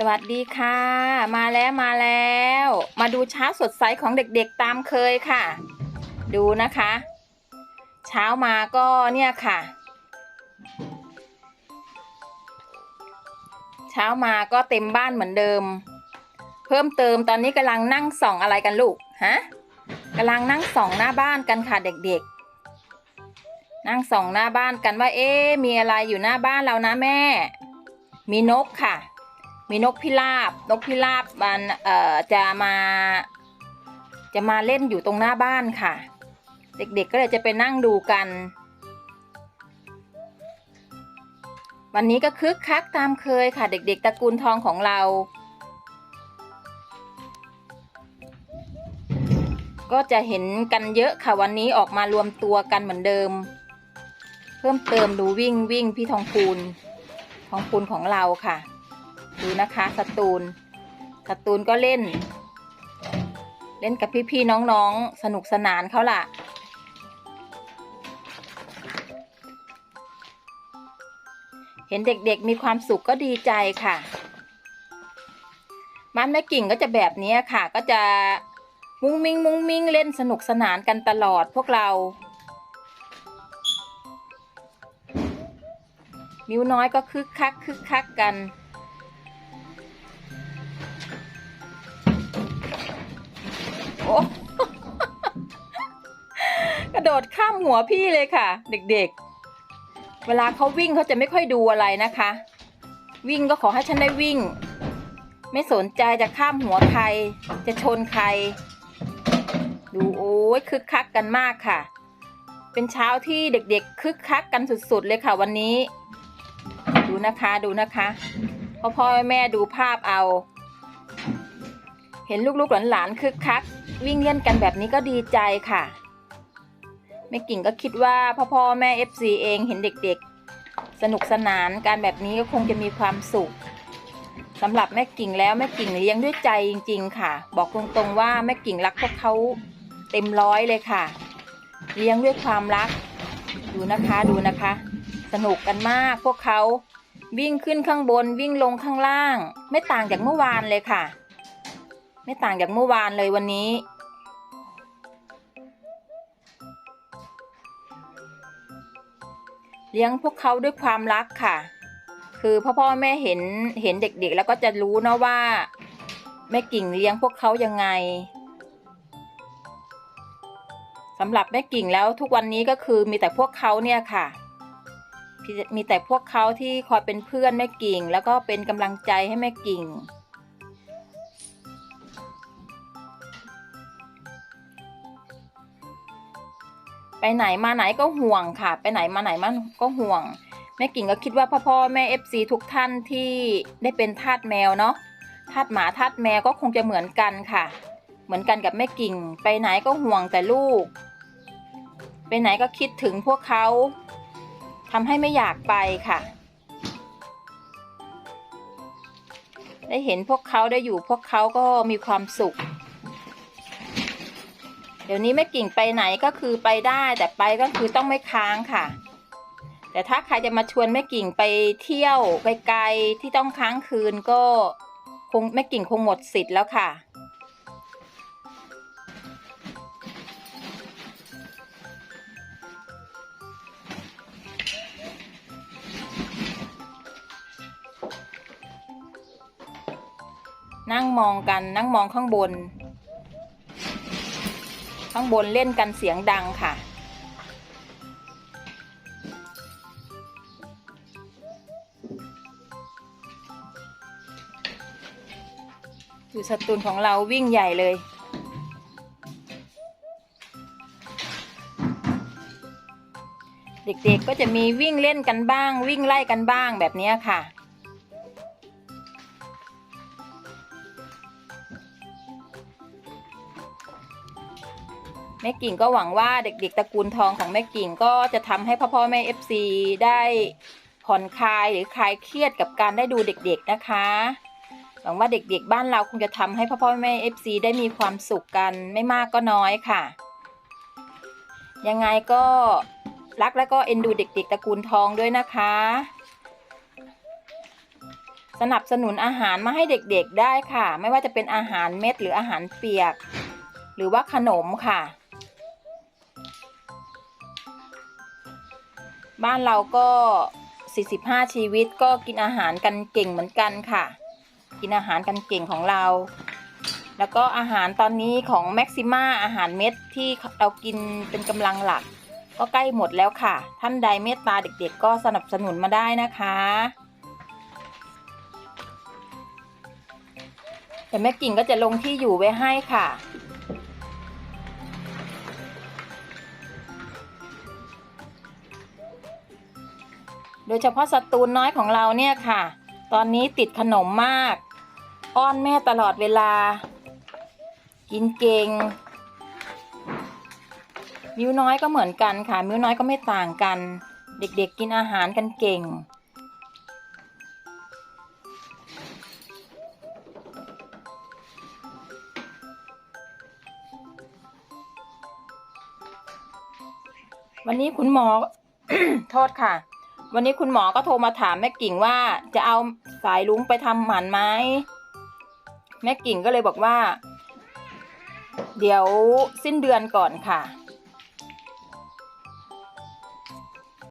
สวัสดีค่ะ มาแล้วมาแล้ว มาดูเช้าสดใสของเด็กๆตามเคยค่ะ ดูนะคะ เช้ามาก็เนี่ยค่ะ เช้ามาก็เต็มบ้านเหมือนเดิม เพิ่มเติมตอนนี้กำลังนั่งส่องอะไรกันลูกฮะกำลังนั่งส่องหน้าบ้านกันค่ะเด็กๆ นั่งส่องหน้าบ้านกันว่าเอ๊มีอะไรอยู่หน้าบ้านเรานะแม่ มีนกค่ะ มีนกพิราบ นกพิราบมันเอ่อจะมา จะมาเล่นอยู่ตรงหน้าบ้านค่ะ เด็กๆก็เลยจะไปนั่งดูกัน วันนี้ก็คึกคักตามเคยค่ะ เด็กๆตระกูลทองของเรา ก็จะเห็นกันเยอะค่ะวันนี้ออกมารวมตัวกันเหมือนเดิม เพิ่มเติมดูวิ่งวิ่งพี่ทองพูนทองพูนของเราค่ะ ดูนะคะสตูนสตูนก็เล่น เล่นกับพี่ๆน้องๆ สนุกสนานเขาล่ะ เห็นเด็กๆมีความสุขก็ดีใจค่ะบ้านแม่กิ่งก็จะแบบนี้ค่ะ ก็จะมุ้งมิ้งมุ้งมิ้งเล่นสนุกสนานกันตลอดพวกเรามิวน้อยก็คึกคักคึกคักกัน กระโดดข้ามหัวพี่เลยค่ะ เด็กๆ เวลาเขาวิ่งเขาจะไม่ค่อยดูอะไรนะคะ วิ่งก็ขอให้ฉันได้วิ่ง ไม่สนใจจะข้ามหัวใคร จะชนใคร ดูโอ้ยคึกคักกันมากค่ะ เป็นเช้าที่เด็กๆ คึกคักกันสุดๆเลยค่ะวันนี้ ดูนะคะดูนะคะพ่อพ่อแม่ดูภาพเอา เห็นลูกๆหลานๆคึกคัก วิ่งเล่นกันแบบนี้ก็ดีใจค่ะแม่กิ่งก็คิดว่าพ่อพ่อแม่เอฟซีเองเห็นเด็กๆ สนุกสนานการแบบนี้ก็คงจะมีความสุขสำหรับแม่กิ่งแล้วแม่กิ่งเลี้ยงด้วยใจจริง ๆ ค่ะ บอกตรงๆว่าแม่กิ่งรักพวกเขาเต็มร้อยเลยค่ะ เลี้ยงด้วยความรัก ดูนะคะดูนะคะ สนุกกันมากพวกเขาวิ่งขึ้นข้างบนวิ่งลงข้างล่าง ไม่ต่างจากเมื่อวานเลยค่ะ ไม่ต่างจากเมื่อวานเลยวันนี้ เลี้ยงพวกเขาด้วยความรักค่ะ คือพ่อพ่อแม่เห็นเห็นเด็กๆ แล้วก็จะรู้นะว่าแม่กิ่งเลี้ยงพวกเขายังไงสำหรับแม่กิ่งแล้วทุกวันนี้ก็คือมีแต่พวกเขาเนี่ยค่ะ มีแต่พวกเขาที่คอยเป็นเพื่อนแม่กิ่ง แล้วก็เป็นกำลังใจให้แม่กิ่ง ไปไหนมาไหนก็ห่วงค่ะ ไปไหนมาไหนมันก็ห่วง แม่กิ่งก็คิดว่าพ่อพ่อแม่เอฟซีทุกท่านที่ได้เป็นทาสแมวเนาะทาสหมาทาสแมวก็คงจะเหมือนกันค่ะ เหมือนกันกับแม่กิ่ง ไปไหนก็ห่วงแต่ลูก ไปไหนก็คิดถึงพวกเขาทำให้ไม่อยากไปค่ะ ได้เห็นพวกเขาได้อยู่พวกเขาก็มีความสุข เดี๋ยวนี้แม่กิ่งไปไหนก็คือไปได้ แต่ไปก็คือต้องไม่ค้างค่ะ แต่ถ้าใครจะมาชวนแม่กิ่งไปเที่ยวไปไกลที่ต้องค้างคืนก็คงแม่กิ่งคงหมดสิทธิ์แล้วค่ะนั่งมองกันนั่งมองข้างบน ข้างบนเล่นกันเสียงดังค่ะดูสตูนของเราวิ่งใหญ่เลยเด็กๆ ก็จะมีวิ่งเล่นกันบ้าง วิ่งไล่กันบ้างแบบนี้ค่ะ แม่กิ่งก็หวังว่าเด็กๆตระกูลทองของแม่กิ่งก็จะทำให้พ่อพ่อแม่เอฟซีได้ผ่อนคลายหรือคลายเครียดกับการได้ดูเด็กๆนะคะ หวังว่าเด็กๆบ้านเราคงจะทำให้พ่อพ่อแม่เอฟซีได้มีความสุขกันไม่มากก็น้อยค่ะ ยังไงก็รักและก็เอ็นดูเด็กๆตระกูลทองด้วยนะคะ สนับสนุนอาหารมาให้เด็กๆได้ค่ะ ไม่ว่าจะเป็นอาหารเม็ดหรืออาหารเปียก หรือว่าขนมค่ะ บ้านเราก็ 45 ชีวิตก็กินอาหารกันเก่งเหมือนกันค่ะ กินอาหารกันเก่งของเรา แล้วก็อาหารตอนนี้ของแม็กซิมาอาหารเม็ดที่เรากินเป็นกำลังหลัก ก็ใกล้หมดแล้วค่ะ ท่านใดเมตตาเด็กๆ ก็สนับสนุนมาได้นะคะแต่แม่กิ่งก็จะลงที่อยู่ไว้ให้ค่ะ โดยเฉพาะสตูนน้อยของเราเนี่ยค่ะ ตอนนี้ติดขนมมาก อ้อนแม่ตลอดเวลา กินเก่ง มิวน้อยก็เหมือนกันค่ะ มิวน้อยก็ไม่ต่างกัน เด็กๆกินอาหารกันเก่ง วันนี้คุณหมอ โทษค่ะ วันนี้คุณหมอก็โทรมาถามแม่กิ่งว่าจะเอาสายลุงไปทำหมันไหมแม่กิ่งก็เลยบอกว่า เดี๋ยวสิ้นเดือนก่อนค่ะ